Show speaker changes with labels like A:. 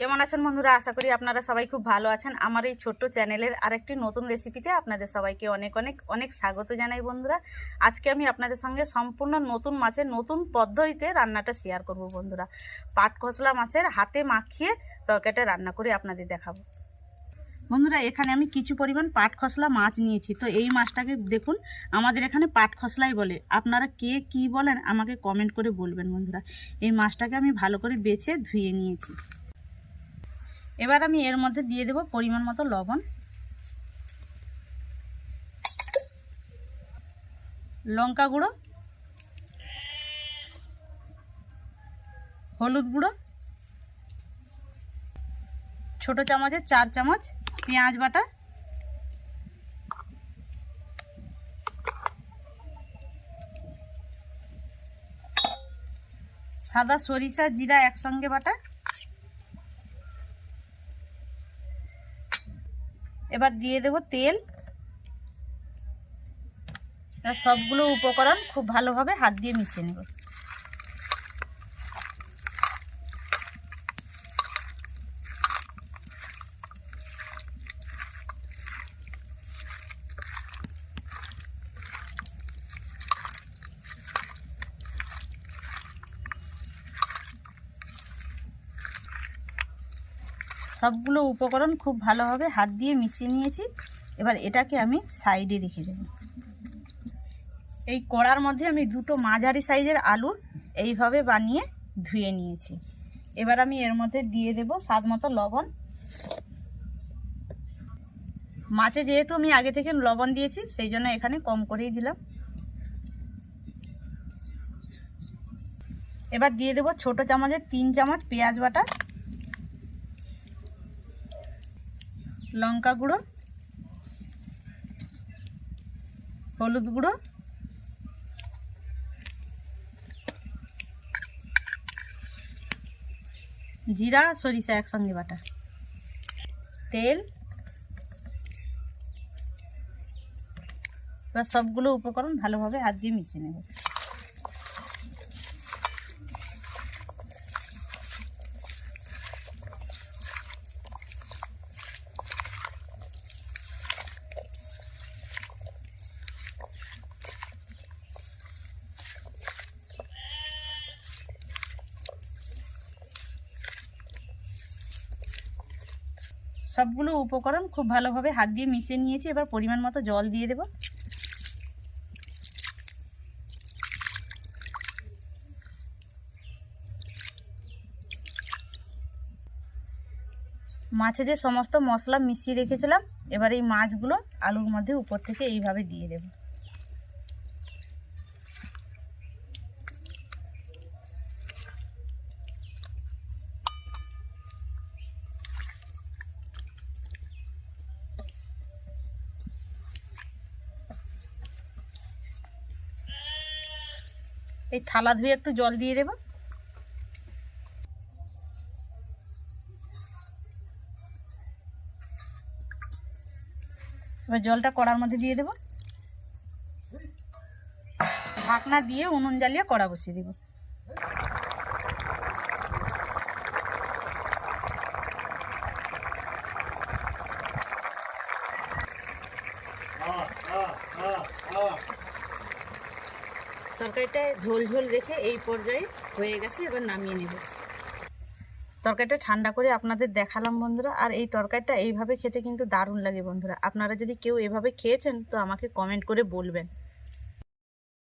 A: কেমন আছেন বন্ধুরা? আশা করি আপনারা সবাই খুব ভালো আছেন। আমার এই ছোট্ট চ্যানেলের আরেকটি নতুন রেসিপিতে আপনাদের সবাইকে অনেক অনেক অনেক স্বাগত জানাই বন্ধুরা। আজকে আমি আপনাদের সঙ্গে সম্পূর্ণ নতুন মাছের নতুন পদ্ধতিতে রান্নাটা শেয়ার করব বন্ধুরা। পাট খসলা মাছের হাতে মাখিয়ে তরকারিটা রান্না করে আপনাদের দেখাবো। বন্ধুরা, এখানে আমি কিছু পরিমাণ পাট খসলা মাছ নিয়েছি। তো এই মাছটাকে দেখুন, আমাদের এখানে পাট খসলাই বলে। আপনারা কে কি বলেন আমাকে কমেন্ট করে বলবেন বন্ধুরা। এই মাছটাকে আমি ভালো করে বেছে ধুয়ে নিয়েছি। এবার আমি এর মধ্যে দিয়ে দেব পরিমাণ মতো লবণ। লঙ্কা গুঁড়ো, হলুদ গুঁড়ো, ছোট চামচের চার চামচ পেঁয়াজ বাটা, সাদা সরিষা, জিরা একসঙ্গে বাটা এবার দিয়ে দেব তেল। সবগুলো উপকরণ খুব ভালোভাবে হাত দিয়ে মিশিয়ে নেব। সবগুলো উপকরণ খুব ভালোভাবে হাত দিয়ে মিশিয়ে নিয়েছি। এবার এটাকে আমি সাইডে রেখে দেব। এই কড়ার মধ্যে আমি দুটো মাঝারি সাইজের আলু এইভাবে বানিয়ে ধুয়ে নিয়েছি। এবার আমি এর মধ্যে দিয়ে দেব স্বাদ মতো লবণ। মাছে যেহেতু আমি আগে থেকে লবণ দিয়েছি, সেই জন্য এখানে কম করেই দিলাম। এবার দিয়ে দেব ছোট চামচের তিন চামচ পেঁয়াজ বাটা। লঙ্কা গুঁড়ো, হলুদ গুঁড়ো, জিরা, সরিষা একসঙ্গে বাটা। তেল, এবার সবগুলো উপকরণ ভালোভাবে হাত দিয়ে মিশিয়ে নেব। সবগুলো উপকরণ খুব ভালোভাবে হাত দিয়ে মিশিয়ে নিয়েছি। এবার পরিমাণ মতো জল দিয়ে দেব। মাছে যে সমস্ত মশলা মিশিয়ে রেখেছিলাম, এবার এই মাছগুলো আলুর মধ্যে উপর থেকে এইভাবে দিয়ে দেব। এই থালা ধুয়ে একটু জল দিয়ে দেব। এবার জলটা কড়ার মধ্যে দিয়ে দেব। ঢাকনা দিয়ে উনুন জ্বালিয়ে কড়া বসিয়ে দেব। তরকারিটা ঝোল ঝোল রেখে এই পর্যায়ে হয়ে গেছে, এবার নামিয়ে নেব। তরকারিটা ঠান্ডা করে আপনাদের দেখালাম বন্ধুরা, আর এই তরকারিটা এইভাবে খেতে কিন্তু দারুণ লাগে বন্ধুরা। আপনারা যদি কেউ এভাবে খেয়েছেন, তো আমাকে কমেন্ট করে বলবেন।